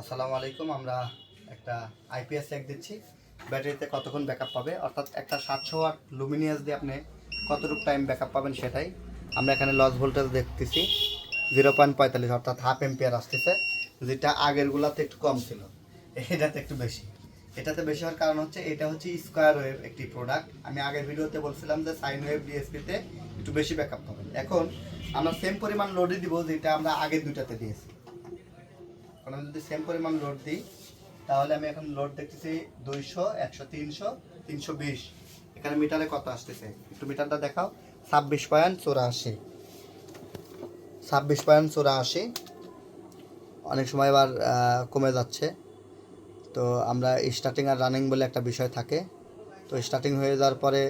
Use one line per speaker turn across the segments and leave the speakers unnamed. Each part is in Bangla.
আসসালামু আলাইকুম, আমরা একটা আইপিএস চেক দিচ্ছি। ব্যাটারিতে কতক্ষণ ব্যাকআপ পাবে? অর্থাৎ একটা সাতশো ওয়াট লুমিনিয়াস দিয়ে আপনি কতটুকু টাইম ব্যাকআপ পাবেন সেটাই আমরা এখানে লস ভোল্টেজ দেখতেছি জিরো পয়েন্ট পঁয়তাল্লিশ, অর্থাৎ হাফ এম্পিয়ার আসতেছে, যেটা আগেরগুলাতে একটু কম ছিল। এটাতে একটু বেশি। এটাতে বেশি হওয়ার কারণ হচ্ছে এটা হচ্ছে স্কোয়ার ওয়েভ একটি প্রোডাক্ট আমি আগের ভিডিওতে বলছিলাম যে সাইন ওয়েভ ডিএসপিতে একটু বেশি ব্যাকআপ পাবেন। এখন আমরা সেম পরিমাণ লোডই দিব যেটা আমরা আগের দুইটাতে দিয়েছি। এখন আমি যদি সেম পরিমাণ লোড দিই, তাহলে আমি এখন লোড দেখতেছি দুইশো, একশো, তিনশো তিনশো বিশ। এখানে মিটারে কত আসতেছে? একটু মিটারটা দেখাও। ছাব্বিশ পয়েন্ট চৌরাশি। ছাব্বিশ পয়েন্ট চৌরাশি। অনেক সময় আবার কমে যাচ্ছে। তো আমরা স্টার্টিং আর রানিং বলে একটা বিষয় থাকে। তো স্টার্টিং হয়ে যাওয়ার পরে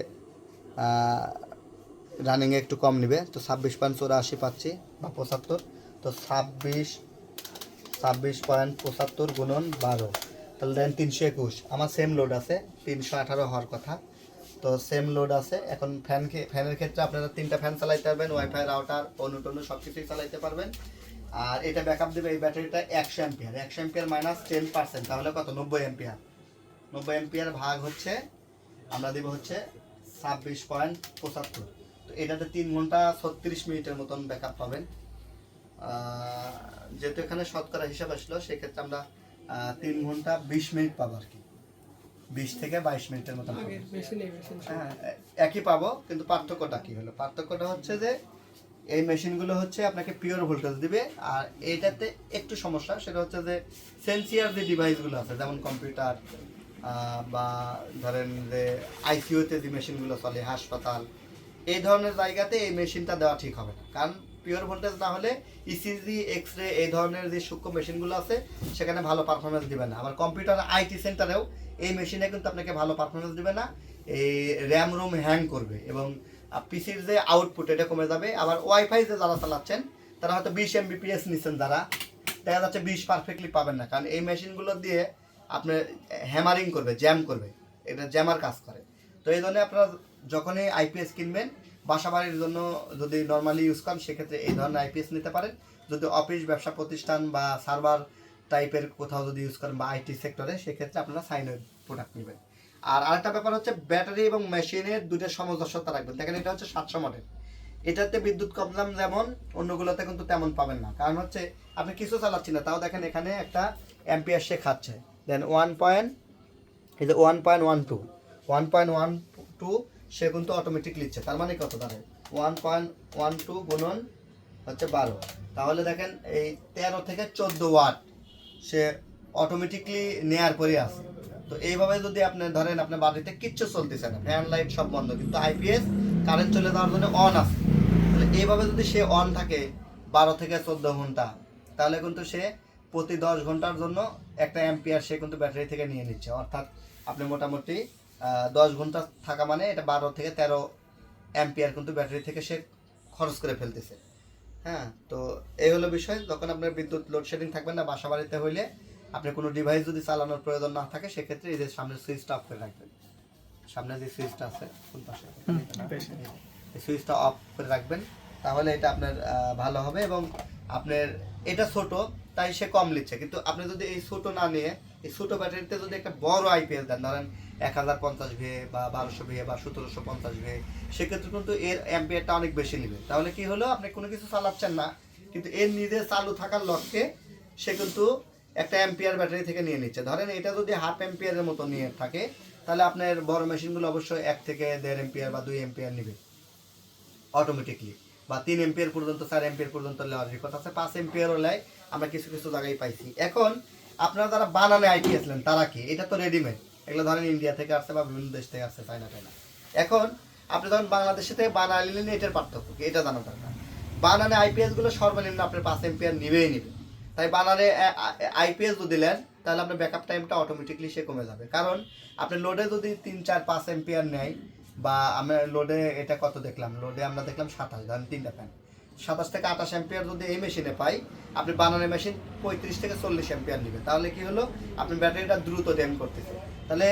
রানিংয়ে একটু কম নেবে। তো ছাব্বিশ পয়েন্ট চৌরাশি পাচ্ছি, বা পঁচাত্তর। তো ছাব্বিশ ছাব্বিশ পয়েন্ট পঁচাত্তর গুণন বারো। তাহলে দেন তিনশো একুশ। আমার সেম লোড আছে, তিনশো আঠারো হওয়ার কথা। তো সেম লোড আছে, এখন ফ্যান ফ্যানের ক্ষেত্রে আপনারা তিনটা ফ্যান চালাইতে পারবেন ওয়াইফাই রাউটার অনু টনু সব কিছুই চালাইতে পারবেন। আর এটা ব্যাকআপ দেবে এই ব্যাটারিটা একশো এম্পিয়ার একশো এম্পিয়ার মাইনাস টেন পার্সেন্ট তাহলে কত? নব্বই এম্পিয়ার নব্বই এম্পিয়ার ভাগ হচ্ছে, আমরা দেবো হচ্ছে ছাব্বিশ পয়েন্ট পঁচাত্তর। তো এটাতে তিন ঘণ্টা ছত্রিশ মিনিটের মতন ব্যাকআপ পাবেন। যেহেতু এখানে শতকরা হিসাব আসলো সেক্ষেত্রে আমরা তিন ঘণ্টা বিশ মিনিট পাবো আর কি। বিশ থেকে বাইশ মিনিটের মতো হ্যাঁ একই পাবো কিন্তু পার্থক্যটা কি হলো? পার্থক্যটা হচ্ছে যে এই মেশিনগুলো হচ্ছে আপনাকে পিওর ভোল্টেজ দিবে আর এইটাতে একটু সমস্যা সেটা হচ্ছে যে সেন্সিয়ার যে ডিভাইসগুলো আছে যেমন কম্পিউটার বা ধরেন যে আইসিইউতে যে মেশিনগুলো চলে হাসপাতাল এই ধরনের জায়গাতে এই মেশিনটা দেওয়া ঠিক হবে না। কারণ পিওর ভোল্টেজ না হলে ইসিজি এক্স রে এই ধরনের যে সূক্ষ্ম মেশিনগুলো আছে, সেখানে ভালো পারফরমেন্স দিবে না। আবার কম্পিউটার আইটি সেন্টারেও এই মেশিনে কিন্তু আপনাকে ভালো পারফরমেন্স দিবে না। এই র্যাম রুম হ্যাং করবে এবং পিসির যে আউটপুট এটা কমে যাবে। আবার ওয়াইফাই যে যারা চালাচ্ছেন, তারা হয়তো বিশ এমবিপিএস নিচ্ছেন যারা। দেখা যাচ্ছে বিশ পারফেক্টলি পাবেন না। কারণ এই মেশিনগুলো দিয়ে আপনার হ্যামারিং করবে জ্যাম করবে। এটা জ্যামার কাজ করে। তো এই জন্য আপনারা যখনই আইপিএস কিনবেন বাসা বাড়ির জন্য যদি নর্মালি ইউজ করেন, সেক্ষেত্রে এই ধরনের আইপিএস নিতে পারেন। যদি অফিস ব্যবসা প্রতিষ্ঠান বা সার্ভার টাইপের কোথাও যদি ইউজ করেন বা আইটি সেক্টরে সেক্ষেত্রে আপনারা সাইনের প্রোডাক্ট নেবেন। আর আরেকটা ব্যাপার হচ্ছে ব্যাটারি এবং মেশিনের দুইটা সামঞ্জস্যতা রাখবেন। দেখেন, এটা হচ্ছে সাতশো মডেল এটাতে বিদ্যুৎ কম দাম যেমন, অন্যগুলোতে কিন্তু তেমন পাবেন না। কারণ হচ্ছে, আপনি কিছু চালাচ্ছি না, তাও দেখেন এখানে একটা অ্যাম্পিয়ার সে খাচ্ছে। দেন ওয়ান পয়েন্ট এই যে one point one two one point one two সে কিন্তু অটোমেটিক লিখছে। তার মানে কত দাঁড়ায় ওয়ান পয়েন্ট ওয়ান টু গুণন হচ্ছে বারো। তাহলে দেখেন এই তেরো থেকে চোদ্দ ওয়াট সে অটোমেটিকলি নেয়ার পরে আসে তো এইভাবে যদি আপনি ধরেন আপনার বাড়িতে কিচ্ছু চলতেছে না। ফ্যান লাইট সব বন্ধ, কিন্তু আইপিএস কারেন্ট চলে যাওয়ার জন্য অন আছে। তাহলে এইভাবে যদি সে অন থাকে বারো থেকে চোদ্দ ঘণ্টা, তাহলে কিন্তু সে প্রতি দশ ঘণ্টার জন্য একটা অ্যাম্পিয়ার সে কিন্তু ব্যাটারি থেকে নিয়ে নিচ্ছে। অর্থাৎ আপনি মোটামুটি দশ ঘণ্টা থাকা মানে এটা বারো থেকে তেরো অ্যাম্পিয়ার কিন্তু ব্যাটারি থেকে সে খরচ করে ফেলতেছে। হ্যাঁ তো এই হলো বিষয়। যখন আপনার বিদ্যুৎ লোডশেডিং থাকবে না বাসা বাড়িতে হইলে আপনি কোনো ডিভাইস যদি চালানোর প্রয়োজন না থাকে সেক্ষেত্রে এই যে সামনের সুইচটা অফ করে রাখবেন। সামনে যে সুইচটা আছে কোন পাশে? এই সুইচটা অফ করে রাখবেন তাহলে এটা আপনার ভালো হবে এবং আপনার এটা ছোট তাই সে কম নিচ্ছে। কিন্তু আপনি যদি এই ছোট না নিয়ে এই ছোট ব্যাটারিতে যদি একটা বড় আইপিএস দেন ধরেন এক হাজার পঞ্চাশ ভে বা বারোশো ভে বা সতেরোশো পঞ্চাশ ভে সেক্ষেত্রে কিন্তু এর অ্যাম্পিয়ারটা অনেক বেশি নেবে। তাহলে কি হলো? আপনি কোনো কিছু চালাচ্ছেন না, কিন্তু এর নিজে চালু থাকার লক্ষ্যে সে কিন্তু একটা অ্যাম্পিয়ার ব্যাটারি থেকে নিয়ে নিচ্ছে। ধরেন এটা যদি হাফ অ্যাম্পিয়ারের মতো নিয়ে থাকে, তাহলে আপনার বড় মেশিনগুলো অবশ্যই এক থেকে দেড় এম্পিয়ার বা দুই এম্পিয়ার নেবে অটোমেটিকলি বা তিন এম্পিয়ার পর্যন্ত, চার এম্পিয়ার পর্যন্ত লেওয়ার রেকর্ড আছে, পাঁচ এম্পিয়ারও লেয় আমরা কিছু কিছু জায়গায় পাইছি। এখন আপনারা যারা বানানে আইটি আসলেন তারা কি? এটা তো রেডিমেড এগুলো ধরেন ইন্ডিয়া থেকে আসছে বা বিভিন্ন দেশ থেকে আসছে চাইনা টাইনা এখন আপনি যখন বাংলাদেশে থেকে বানালেন এটার পার্থক্য কি? এটা জানা দরকার। বানানে আইপিএসগুলো সর্বনিম্ন আপনার পাঁচ এম্পিয়ার নিবেই নিবে। তাই বানানে আইপিএস যদি দিলেন তাহলে আপনার ব্যাকআপ টাইমটা অটোমেটিকলি সে কমে যাবে। কারণ আপনি লোডে যদি তিন, চার, পাঁচ এম্পিয়ার নেয়, বা আমরা লোডে এটা কত দেখলাম? লোডে আমরা দেখলাম সাতাশ, ধরেন তিনটা ফ্যান সাতাশ থেকে আঠাশ অ্যাম্পিয়ার যদি এই মেশিনে পাই, আপনি বানানো মেশিন পঁয়ত্রিশ থেকে চল্লিশ অ্যাম্পিয়ার নেবে। তাহলে কি হলো? আপনি ব্যাটারিটা দ্রুত ড্যাম করতেছে। তাহলে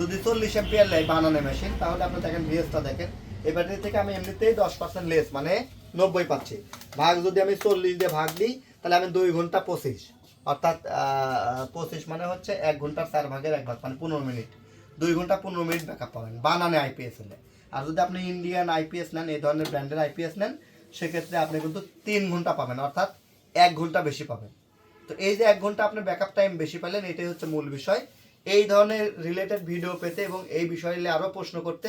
যদি চল্লিশ অ্যাম্পিয়ার নেয় বানানো মেশিন, তাহলে আপনি দেখেন ভিএসটা দেখেন। এই ব্যাটারি থেকে আমি এমনিতেই দশ পার্সেন্ট লেস মানে নব্বই পাচ্ছি। ভাগ যদি আমি চল্লিশ দিয়ে ভাগ দিই, তাহলে আমি দুই ঘণ্টা পঁচিশ। অর্থাৎ পঁচিশ মানে হচ্ছে এক ঘণ্টার চার ভাগের এক ভাগ মানে পনেরো মিনিট। দুই ঘণ্টা পনেরো মিনিট ব্যাকআপ পাবেন। বানানে আইপিএস হলে আর যদি আপনি ইন্ডিয়ান আইপিএস নেন, এই ধরনের ব্র্যান্ডের আইপিএস নেন সেক্ষেত্রে আপনি কিন্তু তিন ঘণ্টা পাবেন, অর্থাৎ এক ঘণ্টা বেশি পাবেন। তো এই যে এক ঘণ্টা আপনি ব্যাকআপ টাইম বেশি পেলেন, এটাই হচ্ছে মূল বিষয়। এই ধরনের রিলেটেড ভিডিও পেতে এবং এই বিষয়ে নিয়ে আরও প্রশ্ন করতে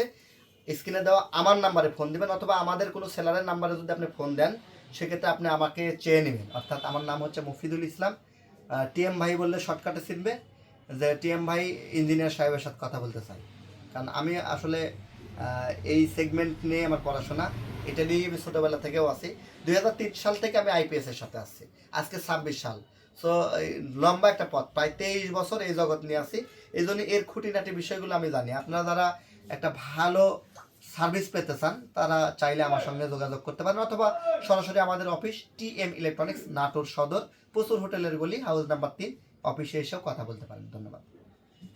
স্ক্রিনে দেওয়া আমার নাম্বারে ফোন দিবেন অথবা আমাদের কোনো সেলারের নাম্বারে যদি আপনি ফোন দেন, সেক্ষেত্রে আপনি আমাকে চেয়ে নেবেন। অর্থাৎ আমার নাম হচ্ছে মফিদুল ইসলাম। টিএম ভাই বললে শর্টকাটে চিনবে যে টিএম ভাই ইঞ্জিনিয়ার সাহেবের সাথে কথা বলতে চাই কারণ আমি আসলে এই সেগমেন্ট নিয়ে আমার পড়াশোনা। এটা নিয়ে আমি ছোটোবেলা থেকেও আছি। দুই সাল থেকে আমি আইপিএস এর সাথে আসছি আজকে ছাব্বিশ সাল। সো লম্বা একটা পথ, প্রায় তেইশ বছর এই জগৎ নিয়ে আসি এই জন্য এর খুঁটিনাটি বিষয়গুলো আমি জানি। আপনারা যারা একটা ভালো সার্ভিস পেতে চান, তারা চাইলে আমার সঙ্গে যোগাযোগ করতে পারেন অথবা সরাসরি আমাদের office T M electronics, Natore Sadar, প্রচুর হোটেলের গলি, হাউস নাম্বার তিন, অফিসে এসেও কথা বলতে পারেন। ধন্যবাদ।